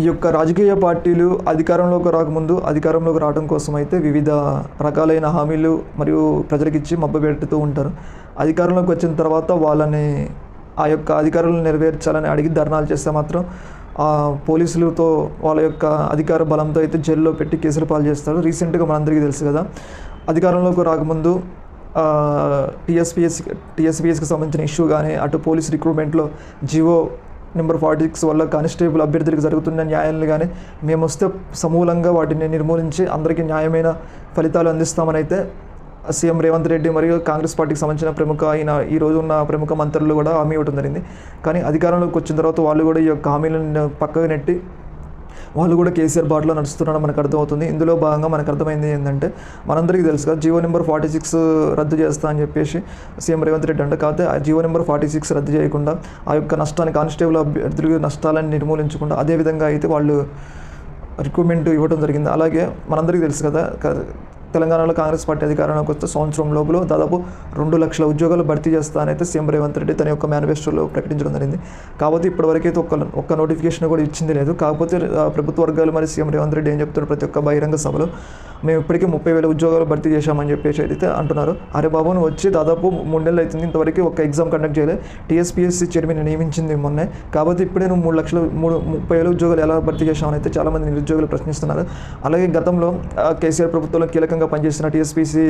ఈ యొక్క రాజకీయ పార్టీలు అధికారంలోకి రాకముందు అధికారంలోకి రావడం కోసం అయితే వివిధ రకాలైన హామీలు మరియు ప్రజలకిచ్చి మబ్బపెడుతూ ఉంటారు. అధికారంలోకి వచ్చిన తర్వాత వాళ్ళని ఆ యొక్క అధికారులను నెరవేర్చాలని అడిగి ధర్నాలు చేస్తే మాత్రం పోలీసులతో వాళ్ళ యొక్క అధికార బలంతో అయితే జైల్లో పెట్టి కేసులు పాలు చేస్తారు. రీసెంట్గా మనందరికీ తెలుసు కదా అధికారంలోకి రాకముందు టీఎస్పీఎస్ టీఎస్పీఎస్కి సంబంధించిన ఇష్యూ కానీ అటు పోలీస్ రిక్రూట్మెంట్లో జివో నెంబర్ ఫార్టీ సిక్స్ వల్ల కానిస్టేబుల్ అభ్యర్థులకు జరుగుతున్న న్యాయాలను కానీ మేము వస్తే సమూలంగా వాటిని నిర్మూలించి అందరికీ న్యాయమైన ఫలితాలు అందిస్తామని అయితే సీఎం రేవంత్ రెడ్డి మరియు కాంగ్రెస్ పార్టీకి సంబంధించిన ప్రముఖ ఆయన ఈ రోజు ఉన్న ప్రముఖ మంత్రులు కూడా హామీ ఇవ్వడం జరిగింది. కానీ అధికారంలోకి వచ్చిన తర్వాత వాళ్ళు కూడా ఈ యొక్క హామీలను పక్కకు నెట్టి వాళ్ళు కూడా కేసీఆర్ బాటలో నడుస్తున్నారని మనకు అర్థమవుతుంది. ఇందులో భాగంగా మనకు అర్థమైంది ఏంటంటే మనందరికీ తెలుసు కదా జియో నెంబర్ ఫార్టీ సిక్స్ రద్దు చేస్తా అని చెప్పేసి సీఎం రేవంత్ రెడ్డి అంటే కాకపోతే ఆ జియో నెంబర్ ఫార్టీ సిక్స్ రద్దు చేయకుండా ఆ యొక్క నష్టాన్ని కానిస్టేబుల్ అభ్యర్థులు నష్టాలను నిర్మూలించకుండా అదే విధంగా అయితే వాళ్ళు రిక్రూట్మెంట్ ఇవ్వడం జరిగింది. అలాగే మనందరికీ తెలుసు కదా తెలంగాణలో కాంగ్రెస్ పార్టీ అధికారంలోకి వస్తే సంవత్సరం లోపల దాదాపు రెండు లక్షల ఉద్యోగాలు భర్తీ చేస్తానైతే సీఎం రేవంత్ రెడ్డి తన యొక్క మేనిఫెస్టోలో ప్రకటించడం జరిగింది. కాకపోతే ఇప్పటివరకైతే ఒక్క ఒక్క నోటిఫికేషన్ కూడా ఇచ్చింది లేదు. కాకపోతే ప్రభుత్వ వర్గాలు మరి సీఎం రేవంత్ రెడ్డి ఏం చెప్తున్నారు ప్రతి ఒక్క బహిరంగ సభలో? మేము ఇప్పటికే ముప్పై వేల ఉద్యోగాలు భర్తీ చేశామని చెప్పేసి అయితే అంటున్నారు. అరే బాబు వచ్చి దాదాపు మూడు నెలలు అవుతుంది. ఇంతవరకు ఒక ఎగ్జామ్ కండక్ట్ చేయలేదు. టీఎస్పీఎస్సీ చైర్మన్ నియమించింది మొన్నే. కాబట్టి ఇప్పుడే నువ్వు మూడు లక్షలు మూడు ముప్పై వేల ఉద్యోగాలు ఎలా భర్తీ చేశామని అయితే చాలామంది నిరుద్యోగులు ప్రశ్నిస్తున్నారు. అలాగే గతంలో కేసీఆర్ ప్రభుత్వంలో కీలకంగా పనిచేసిన టీఎస్పీసీ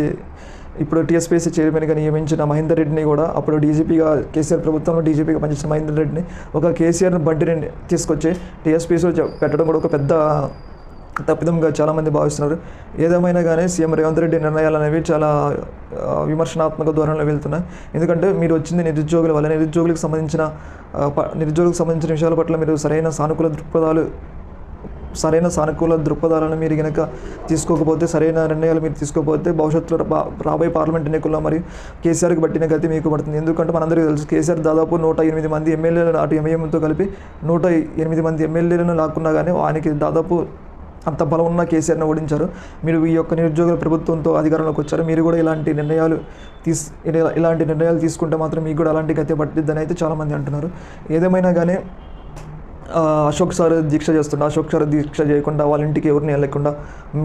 ఇప్పుడు టీఎస్పీసీ చైర్మన్గా నియమించిన మహేందర్ రెడ్డిని కూడా అప్పుడు డీజీపీగా కేసీఆర్ ప్రభుత్వంలో డీజీపీగా పనిచేసిన మహేందర్ రెడ్డిని ఒక కేసీఆర్ని బండిని తీసుకొచ్చి టీఎస్పీసీ పెట్టడం కూడా ఒక పెద్ద తప్పిదంగా చాలామంది భావిస్తున్నారు. ఏదేమైనా కానీ సీఎం రేవంత్ రెడ్డి నిర్ణయాలు అనేవి చాలా విమర్శనాత్మక ధోరణిలో వెళ్తున్నాయి. ఎందుకంటే మీరు వచ్చింది నిరుద్యోగుల వల్ల నిరుద్యోగులకు సంబంధించిన ప- నిరుద్యోగులకు సంబంధించిన విషయాల పట్ల మీరు సరైన సానుకూల దృక్పథాలు సరైన సానుకూల దృక్పథాలను మీరు కనుక తీసుకోకపోతే సరైన నిర్ణయాలు మీరు తీసుకోకపోతే భవిష్యత్తులో రాబోయే పార్లమెంట్ ఎన్నికల్లో మరి కేసీఆర్కి పట్టిన గతి మీకు పడుతుంది. ఎందుకంటే మనందరికీ తెలుసు కేసీఆర్ దాదాపు నూట ఎనిమిది మంది ఎమ్మెల్యేలను అటు ఎంఐఎంతో కలిపి నూట ఎనిమిది మంది ఎమ్మెల్యేలను లాక్కున్నా కానీ ఆయనకి దాదాపు అంత బలం ఉన్న కేసీఆర్ని ఓడించారు. మీరు ఈ యొక్క నిరుద్యోగుల ప్రభుత్వంతో అధికారంలోకి వచ్చారు. మీరు కూడా ఇలాంటి నిర్ణయాలు తీస్ ఇలాంటి నిర్ణయాలు తీసుకుంటే మాత్రం మీకు కూడా అలాంటి గతి పట్టిద్దని అయితే చాలామంది అంటున్నారు. ఏదేమైనా కానీ అశోక్ సార్ దీక్ష చేస్తుండే అశోక్ సార్ దీక్ష చేయకుండా వాళ్ళ ఇంటికి ఎవరిని వెళ్ళకుండా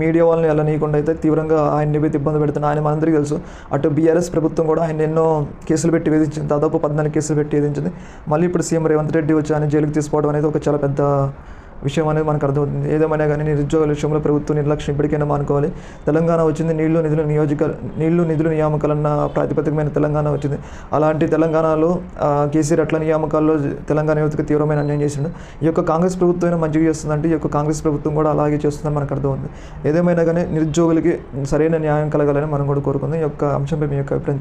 మీడియా వాళ్ళని వెళ్ళనీయకుండా అయితే తీవ్రంగా ఆయన్ని అయితే ఇబ్బంది పెడుతున్నా ఆయన మనందరికీ తెలుసు. అటు బీఆర్ఎస్ ప్రభుత్వం కూడా ఆయన ఎన్నో కేసులు పెట్టి వేధించింది. దాదాపు పద్నాలుగు కేసులు పెట్టి వేధించింది. మళ్ళీ ఇప్పుడు సీఎం రేవంత్ రెడ్డి వచ్చి ఆయన జైలుకి తీసుకోవడం అనేది ఒక చాలా పెద్ద విషయం అనేది మనకు అర్థమవుతుంది. ఏదేమైనా కానీ నిరుద్యోగుల విషయంలో ప్రభుత్వం నిర్లక్ష్యం ఇప్పటికైనా మానుకోవాలి. తెలంగాణ వచ్చింది నీళ్ళు నిధులు నియోజక నీళ్ళు నిధులు నియామకాలన్న ప్రాతిపదికమైన తెలంగాణ వచ్చింది. అలాంటి తెలంగాణలో కేసీఆర్ అట్ల నియామకాల్లో తెలంగాణ యువతకు తీవ్రమైన అన్యాయం చేసిండు. ఈ యొక్క కాంగ్రెస్ ప్రభుత్వం మంచిగా చేస్తుందంటే ఈ యొక్క కాంగ్రెస్ ప్రభుత్వం కూడా అలాగే చేస్తుందని మనకు అర్థమవుతుంది. ఏదేమైనా కానీ నిరుద్యోగులకి సరైన న్యాయం కలగాలని మనం కూడా కోరుకుందాం. ఈ యొక్క అంశంపై మీ యొక్క అభిప్రాయం